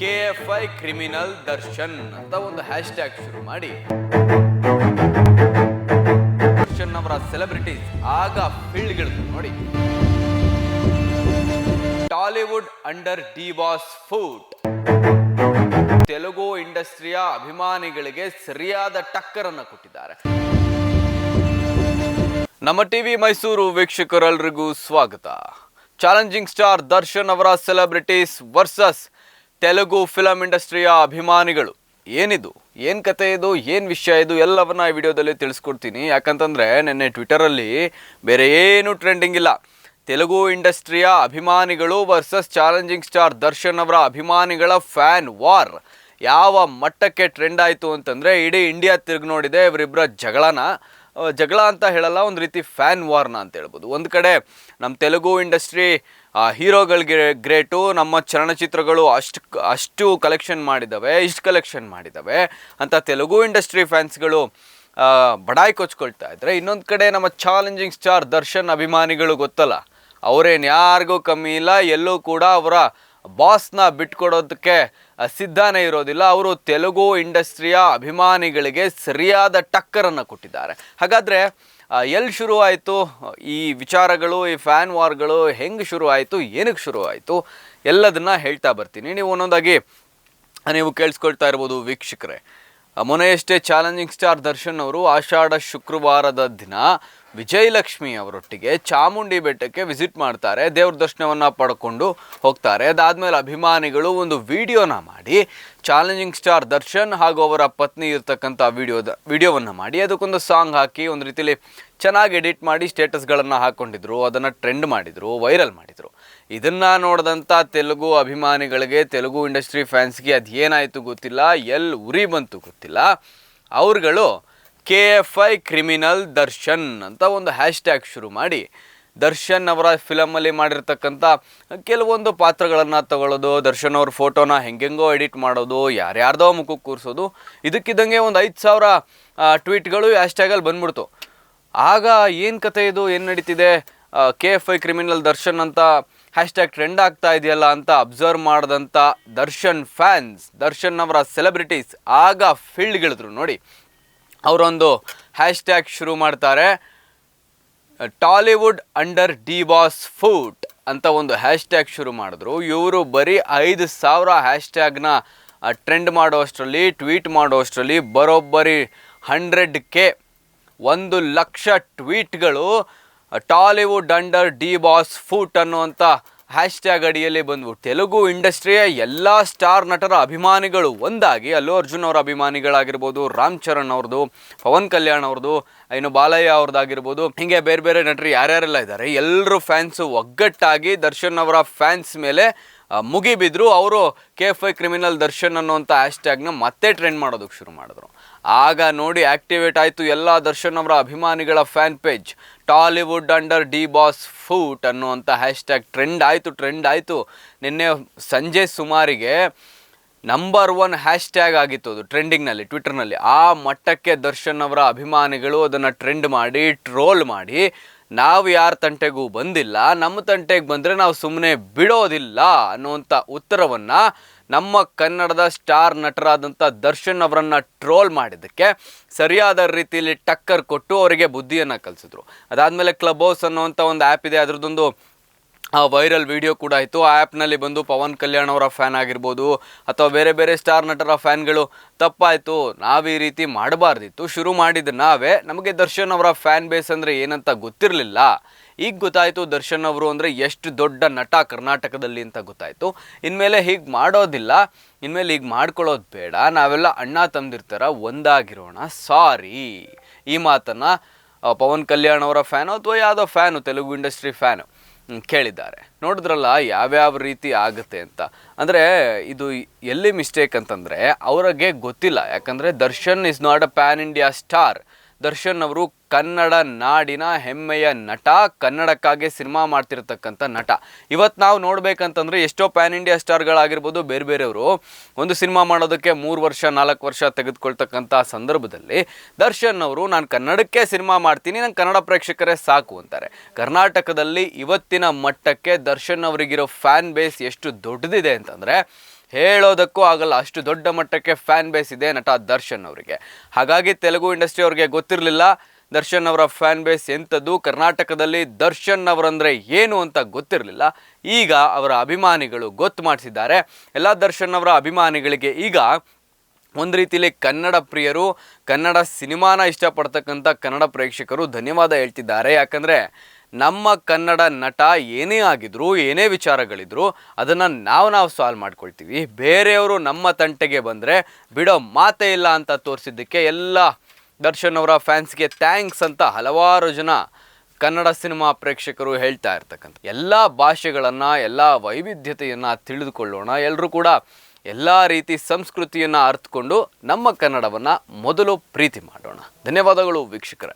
K F I criminal Darshan ಅಂತ ಒಂದು hash tag ಶುರು ಮಾಡಿ. ದರ್ಶನ್ ಅವರ ಸೆಲೆಬ್ರಿಟೀಸ್ ಆಗ ಫೀಲ್ಡ್ಗಳು ನೋಡಿ. Tollywood under D boss foot Telugu ಇಂಡಸ್ಟ್ರಿಯ ಅಭಿಮಾನಿಗಳಿಗೆ ಸರಿಯಾದ ಟಕ್ಕರನ್ನು ಕೊಟ್ಟಿದ್ದಾರೆ. ನಮ್ಮ ಟಿವಿ ಮೈಸೂರು ವೀಕ್ಷಕರೆಲ್ಲರಿಗೂ ಸ್ವಾಗತ. ಚಾಲೆಂಜಿಂಗ್ ಸ್ಟಾರ್ ದರ್ಶನ್ ಅವರ ಸೆಲೆಬ್ರಿಟೀಸ್ ವರ್ಸಸ್ ತೆಲುಗು ಫಿಲಂ ಇಂಡಸ್ಟ್ರಿಯ ಅಭಿಮಾನಿಗಳು, ಏನಿದು, ಏನು ಕತೆ ಇದು, ಏನು ವಿಷಯ ಇದು, ಎಲ್ಲವನ್ನ ಈ ವಿಡಿಯೋದಲ್ಲಿ ತಿಳಿಸ್ಕೊಡ್ತೀನಿ. ಯಾಕಂತಂದರೆ ನಿನ್ನೆ ಟ್ವಿಟರಲ್ಲಿ ಬೇರೆ ಏನು ಟ್ರೆಂಡಿಂಗ್ ಇಲ್ಲ. ತೆಲುಗು ಇಂಡಸ್ಟ್ರಿಯ ಅಭಿಮಾನಿಗಳು ವರ್ಸಸ್ ಚಾಲೆಂಜಿಂಗ್ ಸ್ಟಾರ್ ದರ್ಶನ್ ಅವರ ಅಭಿಮಾನಿಗಳ ಫ್ಯಾನ್ ವಾರ್ ಯಾವ ಮಟ್ಟಕ್ಕೆ ಟ್ರೆಂಡ್ ಆಯಿತು ಅಂತಂದರೆ ಇಡೀ ಇಂಡಿಯಾ ತಿರುಗಿ ನೋಡಿದೆ ಇವರಿಬ್ಬರ ಜಗಳನ. ಜಗಳ ಅಂತ ಹೇಳಲ್ಲ, ಒಂದು ರೀತಿ ಫ್ಯಾನ್ ವಾರ್ನ ಅಂತ ಹೇಳ್ಬೋದು. ಒಂದು ಕಡೆ ನಮ್ಮ ತೆಲುಗು ಇಂಡಸ್ಟ್ರಿ ಹೀರೋಗಳಿಗೆ ಗ್ರೇಟು, ನಮ್ಮ ಚಲನಚಿತ್ರಗಳು ಅಷ್ಟು ಅಷ್ಟು ಕಲೆಕ್ಷನ್ ಮಾಡಿದ್ದಾವೆ ಇಷ್ಟು ಕಲೆಕ್ಷನ್ ಮಾಡಿದ್ದಾವೆ ಅಂತ ತೆಲುಗು ಇಂಡಸ್ಟ್ರಿ ಫ್ಯಾನ್ಸ್ಗಳು ಬಡಾಯಿ ಕೊಚ್ಕೊಳ್ತಾ ಇದ್ದರೆ ಇನ್ನೊಂದು ಕಡೆ ನಮ್ಮ ಚಾಲೆಂಜಿಂಗ್ ಸ್ಟಾರ್ ದರ್ಶನ್ ಅಭಿಮಾನಿಗಳು ಗೊತ್ತಲ್ಲ, ಅವರೇನು ಯಾರಿಗೂ ಕಮ್ಮಿ ಇಲ್ಲ, ಎಲ್ಲೂ ಕೂಡ ಅವರ ಬಾಸ್ನ ಬಿಟ್ಕೊಡೋದಕ್ಕೆ ಸಿದ್ಧನೇ ಇರೋದಿಲ್ಲ. ಅವರು ತೆಲುಗು ಇಂಡಸ್ಟ್ರಿಯ ಅಭಿಮಾನಿಗಳಿಗೆ ಸರಿಯಾದ ಟಕ್ಕರನ್ನು ಕೊಟ್ಟಿದ್ದಾರೆ. ಹಾಗಾದರೆ ಎಲ್ಲಿ ಶುರು ಆಯಿತು ಈ ವಿಚಾರಗಳು, ಈ ಫ್ಯಾನ್ ವಾರ್ಗಳು ಹೆಂಗೆ ಶುರು ಆಯಿತು ಏನಕ್ಕೆ ಶುರು ಆಯಿತು ಎಲ್ಲದನ್ನ ಹೇಳ್ತಾ ಬರ್ತೀನಿ. ನೀವು ಒಂದೊಂದಾಗಿ, ನೀವು ಕೇಳಿಸ್ಕೊಳ್ತಾ ಇರ್ಬೋದು ವೀಕ್ಷಕರೇ. ಮೊನ್ನೆಯಷ್ಟೇ ಚಾಲೆಂಜಿಂಗ್ ಸ್ಟಾರ್ ದರ್ಶನ್ ಅವರು ಆಷಾಢ ಶುಕ್ರವಾರದ ದಿನ ವಿಜಯಲಕ್ಷ್ಮಿ ಅವರೊಟ್ಟಿಗೆ ಚಾಮುಂಡಿ ಬೆಟ್ಟಕ್ಕೆ ವಿಸಿಟ್ ಮಾಡ್ತಾರೆ, ದೇವ್ರ ದರ್ಶನವನ್ನು ಪಡ್ಕೊಂಡು ಹೋಗ್ತಾರೆ. ಅದಾದಮೇಲೆ ಅಭಿಮಾನಿಗಳು ಒಂದು ವಿಡಿಯೋನ ಮಾಡಿ, ಚಾಲೆಂಜಿಂಗ್ ಸ್ಟಾರ್ ದರ್ಶನ್ ಹಾಗೂ ಅವರ ಪತ್ನಿ ಇರ್ತಕ್ಕಂಥ ವಿಡಿಯೋದ, ವಿಡಿಯೋವನ್ನು ಮಾಡಿ, ಅದಕ್ಕೊಂದು ಸಾಂಗ್ ಹಾಕಿ ಒಂದು ರೀತಿಯಲ್ಲಿ ಚೆನ್ನಾಗಿ ಎಡಿಟ್ ಮಾಡಿ ಸ್ಟೇಟಸ್ಗಳನ್ನು ಹಾಕ್ಕೊಂಡಿದ್ರು ಅದನ್ನು ಟ್ರೆಂಡ್ ಮಾಡಿದರು, ವೈರಲ್ ಮಾಡಿದರು. ಇದನ್ನು ನೋಡಿದಂಥ ತೆಲುಗು ಅಭಿಮಾನಿಗಳಿಗೆ, ತೆಲುಗು ಇಂಡಸ್ಟ್ರಿ ಫ್ಯಾನ್ಸ್ಗೆ ಅದು ಏನಾಯಿತು ಗೊತ್ತಿಲ್ಲ ಎಲ್ಲಿ ಉರಿ ಬಂತು ಗೊತ್ತಿಲ್ಲ. ಅವ್ರುಗಳು K F I criminal Darshan ಅಂತ ಒಂದು ಹ್ಯಾಶ್ ಟ್ಯಾಗ್ ಶುರು ಮಾಡಿ ದರ್ಶನ್ ಅವರ ಫಿಲಮಲ್ಲಿ ಮಾಡಿರ್ತಕ್ಕಂಥ ಕೆಲವೊಂದು ಪಾತ್ರಗಳನ್ನು ತಗೊಳ್ಳೋದು, ದರ್ಶನ್ ಅವ್ರ ಫೋಟೋನ ಹೆಂಗೆಂಗೋ ಎಡಿಟ್ ಮಾಡೋದು, ಯಾರ್ಯಾರ್ದೋ ಮುಖಕ್ಕೆ ಕೂರಿಸೋದು, ಇದಕ್ಕಿದ್ದಂಗೆ ಒಂದು ಐದು ಸಾವಿರ ಟ್ವೀಟ್ಗಳು ಹ್ಯಾಶ್ ಟ್ಯಾಗಲ್ಲಿ ಬಂದ್ಬಿಡ್ತು. ಆಗ ಏನು ಕತೆ ಇದು, ಏನು ನಡೀತಿದೆ? K F I criminal Darshan ಅಂತ ಹ್ಯಾಶ್ ಟ್ಯಾಗ್ ಟ್ರೆಂಡ್ ಆಗ್ತಾ ಇದೆಯಲ್ಲ ಅಂತ ಅಬ್ಸರ್ವ್ ಮಾಡಿದಂಥ ದರ್ಶನ್ ಫ್ಯಾನ್ಸ್, ದರ್ಶನ್ ಅವರ ಸೆಲೆಬ್ರಿಟೀಸ್ ಆಗ ಫೀಲ್ಡ್ಗಿಳಿದ್ರು ನೋಡಿ. ಅವರೊಂದು ಹ್ಯಾಶ್ ಟ್ಯಾಗ್ ಶುರು ಮಾಡ್ತಾರೆ Tollywood under D boss foot ಅಂತ ಒಂದು ಹ್ಯಾಶ್ ಟ್ಯಾಗ್ ಶುರು ಮಾಡಿದ್ರು. ಇವರು ಬರೀ ಐದು ಸಾವಿರ ಹ್ಯಾಶ್ ಟ್ಯಾಗ್ನ ಟ್ರೆಂಡ್ ಮಾಡೋಷ್ಟರಲ್ಲಿ, ಟ್ವೀಟ್ ಮಾಡೋಷ್ಟರಲ್ಲಿ ಬರೋಬ್ಬರಿ ಹಂಡ್ರೆಡ್ ಕೆ ಒಂದು lakh ಟ್ವೀಟ್ಗಳು Tollywood under D boss foot ಅನ್ನುವಂಥ ಹ್ಯಾಶ್ ಟ್ಯಾಗ್ ಅಡಿಯಲ್ಲಿ ಬಂದ್ಬಿಟ್ಟು ತೆಲುಗು ಇಂಡಸ್ಟ್ರಿಯ ಎಲ್ಲ ಸ್ಟಾರ್ ನಟರ ಅಭಿಮಾನಿಗಳು ಒಂದಾಗಿ, ಅಲ್ಲು ಅರ್ಜುನ್ ಅವರ ಅಭಿಮಾನಿಗಳಾಗಿರ್ಬೋದು, ರಾಮ್ ಚರಣ್ ಅವ್ರದ್ದು ಪವನ್ ಕಲ್ಯಾಣ್ ಅವ್ರದ್ದು ಇನ್ನು ಬಾಲಯ್ಯ ಅವ್ರದ್ದಾಗಿರ್ಬೋದು ಹೀಗೆ ಬೇರೆ ಬೇರೆ ನಟರು ಯಾರ್ಯಾರೆಲ್ಲ ಇದ್ದಾರೆ ಎಲ್ಲರೂ ಫ್ಯಾನ್ಸು ಒಗ್ಗಟ್ಟಾಗಿ ದರ್ಶನ್ ಅವರ ಫ್ಯಾನ್ಸ್ ಮೇಲೆ ಮುಗಿಬಿದ್ರು ಅವರು K F I criminal Darshan ಅನ್ನುವಂಥ ಹ್ಯಾಶ್ ಟ್ಯಾಗ್ನ ಮತ್ತೆ ಟ್ರೆಂಡ್ ಮಾಡೋದಕ್ಕೆ ಶುರು ಮಾಡಿದ್ರು. ಆಗ ನೋಡಿ ಆಕ್ಟಿವೇಟ್ ಆಯಿತು ಎಲ್ಲ ದರ್ಶನ್ ಅವರ ಅಭಿಮಾನಿಗಳ fan page Tollywood under D boss foot ಅನ್ನುವಂಥ ಹ್ಯಾಶ್ ಟ್ಯಾಗ್ ಟ್ರೆಂಡ್ ಆಯಿತು ಟ್ರೆಂಡ್ ಆಯಿತು. ನಿನ್ನೆ ಸಂಜೆ ಸುಮಾರಿಗೆ ನಂಬರ್ ಒನ್ ಹ್ಯಾಶ್ ಟ್ಯಾಗ್ ಆಗಿತ್ತು ಅದು ಟ್ರೆಂಡಿಂಗ್ನಲ್ಲಿ ಟ್ವಿಟರ್ನಲ್ಲಿ ಆ ಮಟ್ಟಕ್ಕೆ ದರ್ಶನ್ ಅವರ ಅಭಿಮಾನಿಗಳು ಅದನ್ನು ಟ್ರೆಂಡ್ ಮಾಡಿ ಟ್ರೋಲ್ ಮಾಡಿ ನಾವು ಯಾರ ತಂಟೆಗೂ ಬಂದಿಲ್ಲ, ನಮ್ಮ ತಂಟೆಗೆ ಬಂದರೆ ನಾವು ಸುಮ್ಮನೆ ಬಿಡೋದಿಲ್ಲ ಅನ್ನುವಂಥ ಉತ್ತರವನ್ನು ನಮ್ಮ ಕನ್ನಡದ ಸ್ಟಾರ್ ನಟರಾದಂಥ ದರ್ಶನ್ ಅವರನ್ನು ಟ್ರೋಲ್ ಮಾಡಿದ್ದಕ್ಕೆ ಸರಿಯಾದ ರೀತಿಯಲ್ಲಿ ಟಕ್ಕರ್ ಕೊಟ್ಟು ಅವರಿಗೆ ಬುದ್ಧಿಯನ್ನು ಕಲಿಸಿದ್ರು. ಅದಾದಮೇಲೆ ಕ್ಲಬ್ ಹೌಸ್ ಅನ್ನುವಂಥ ಒಂದು ಆ್ಯಪ್ ಇದೆ, ಅದರದ್ದೊಂದು ವೈರಲ್ ವಿಡಿಯೋ ಕೂಡ ಆಯಿತು. ಆ ಆ್ಯಪ್ನಲ್ಲಿ ಬಂದು ಪವನ್ ಕಲ್ಯಾಣ್ ಅವರ ಫ್ಯಾನ್ ಆಗಿರ್ಬೋದು ಅಥವಾ ಬೇರೆ ಬೇರೆ ಸ್ಟಾರ್ ನಟರ ಫ್ಯಾನ್ಗಳು ತಪ್ಪಾಯಿತು. ನಾವು ಈ ರೀತಿ ಮಾಡಬಾರ್ದಿತ್ತು. ಶುರು ಮಾಡಿದ ನಾವೇ ನಮಗೆ ದರ್ಶನ್ ಅವರ ಫ್ಯಾನ್ ಬೇಸ್ ಅಂದರೆ ಏನಂತ ಗೊತ್ತಿರಲಿಲ್ಲ. ಈಗ ಗೊತ್ತಾಯಿತು ದರ್ಶನ್ ಅವರು ಅಂದರೆ ಎಷ್ಟು ದೊಡ್ಡ ನಟ ಕರ್ನಾಟಕದಲ್ಲಿ ಅಂತ ಗೊತ್ತಾಯಿತು. ಇನ್ಮೇಲೆ ಹೀಗೆ ಮಾಡೋದಿಲ್ಲ. ಇನ್ಮೇಲೆ ಈಗ ಮಾಡ್ಕೊಳ್ಳೋದು ಬೇಡ. ನಾವೆಲ್ಲ ಅಣ್ಣ ತಂದಿರ್ತಾರ, ಒಂದಾಗಿರೋಣ. ಸಾರಿ ಈ ಮಾತನ್ನು ಪವನ್ ಕಲ್ಯಾಣ್ ಅವರ ಫ್ಯಾನು ಅಥವಾ ಯಾವುದೋ ಫ್ಯಾನು ತೆಲುಗು ಇಂಡಸ್ಟ್ರಿ ಫ್ಯಾನು ಕೇಳಿದ್ದಾರೆ. ನೋಡಿದ್ರಲ್ಲ ಯಾವ್ಯಾವ ರೀತಿ ಆಗುತ್ತೆ ಅಂತ. ಅಂದರೆ ಇದು ಎಲ್ಲಿ ಮಿಸ್ಟೇಕ್ ಅಂತಂದರೆ ಅವ್ರಿಗೆ ಗೊತ್ತಿಲ್ಲ. ಯಾಕಂದರೆ Darshan is not a pan India star Darshan ಅವರು ಕನ್ನಡ ನಾಡಿನ ಹೆಮ್ಮೆಯ ನಟ. ಕನ್ನಡಕ್ಕಾಗಿ ಸಿನಿಮಾ ಮಾಡ್ತಿರ್ತಕ್ಕಂಥ ನಟ. ಇವತ್ತು ನಾವು ನೋಡಬೇಕಂತಂದ್ರೆ ಎಷ್ಟೋ ಪ್ಯಾನ್ ಇಂಡಿಯಾ ಸ್ಟಾರ್ಗಳಾಗಿರ್ಬೋದು ಬೇರೆ ಬೇರೆಯವರು ಒಂದು ಸಿನಿಮಾ ಮಾಡೋದಕ್ಕೆ ಮೂರು ವರ್ಷ, ನಾಲ್ಕು ವರ್ಷ ತೆಗೆದುಕೊಳ್ತಕ್ಕಂಥ ಸಂದರ್ಭದಲ್ಲಿ ದರ್ಶನ್ ಅವರು ನಾನು ಕನ್ನಡಕ್ಕೆ ಸಿನಿಮಾ ಮಾಡ್ತೀನಿ, ನಂಗೆ ಕನ್ನಡ ಪ್ರೇಕ್ಷಕರೇ ಸಾಕು ಅಂತಾರೆ. ಕರ್ನಾಟಕದಲ್ಲಿ ಇವತ್ತಿನ ಮಟ್ಟಕ್ಕೆ ದರ್ಶನ್ ಅವರಿಗಿರೋ ಫ್ಯಾನ್ ಬೇಸ್ ಎಷ್ಟು ದೊಡ್ಡದಿದೆ ಅಂತಂದರೆ ಹೇಳೋದಕ್ಕೂ ಆಗಲ್ಲ. ಅಷ್ಟು ದೊಡ್ಡ ಮಟ್ಟಕ್ಕೆ ಫ್ಯಾನ್ ಬೇಸ್ ಇದೆ ನಟ ದರ್ಶನ್ ಅವರಿಗೆ. ಹಾಗಾಗಿ ತೆಲುಗು ಇಂಡಸ್ಟ್ರಿ ಅವ್ರಿಗೆ ಗೊತ್ತಿರಲಿಲ್ಲ. ದರ್ಶನ್ ಅವರ ಫ್ಯಾನ್ ಬೇಸ್ ಎಂಥದ್ದು? ಕರ್ನಾಟಕದಲ್ಲಿ ದರ್ಶನ್ ಅವರಂದ್ರೆ ಏನು ಅಂತ ಗೊತ್ತಿರಲಿಲ್ಲ. ಈಗ ಅವರ ಅಭಿಮಾನಿಗಳು ಗೊತ್ತು ಮಾಡಿಸಿದ್ದಾರೆ. ಎಲ್ಲ ದರ್ಶನ್ ಅವರ ಅಭಿಮಾನಿಗಳಿಗೆ ಈಗ ಒಂದು ರೀತಿಯಲ್ಲಿ ಕನ್ನಡ ಪ್ರಿಯರು, ಕನ್ನಡ ಸಿನಿಮಾನ ಇಷ್ಟಪಡ್ತಕ್ಕಂಥ ಕನ್ನಡ ಪ್ರೇಕ್ಷಕರು ಧನ್ಯವಾದ ಹೇಳ್ತಿದ್ದಾರೆ. ಯಾಕಂದರೆ ನಮ್ಮ ಕನ್ನಡ ನಟ ಏನೇ ಆಗಿದ್ರು, ಏನೇ ವಿಚಾರಗಳಿದ್ರು, ಅದನ್ನು ನಾವು ನಾವು ಸಾಲ್ವ್ ಮಾಡ್ಕೊಳ್ತೀವಿ. ಬೇರೆಯವರು ನಮ್ಮ ತಂಟೆಗೆ ಬಂದರೆ ಬಿಡೋ ಮಾತೇ ಇಲ್ಲ ಅಂತ ತೋರಿಸಿದ್ದಕ್ಕೆ ಎಲ್ಲ ದರ್ಶನ್ ಅವರ ಫ್ಯಾನ್ಸ್ಗೆ ಥ್ಯಾಂಕ್ಸ್ ಅಂತ ಹಲವಾರು ಜನ ಕನ್ನಡ ಸಿನಿಮಾ ಪ್ರೇಕ್ಷಕರು ಹೇಳ್ತಾ ಇರ್ತಕ್ಕಂಥ ಎಲ್ಲ ಭಾಷೆಗಳನ್ನು, ಎಲ್ಲ ವೈವಿಧ್ಯತೆಯನ್ನು ತಿಳಿದುಕೊಳ್ಳೋಣ. ಎಲ್ಲರೂ ಕೂಡ ಎಲ್ಲ ರೀತಿ ಸಂಸ್ಕೃತಿಯನ್ನು ಅರ್ಥಕೊಂಡು ನಮ್ಮ ಕನ್ನಡವನ್ನು ಮೊದಲು ಪ್ರೀತಿ ಮಾಡೋಣ. ಧನ್ಯವಾದಗಳು ವೀಕ್ಷಕರೇ.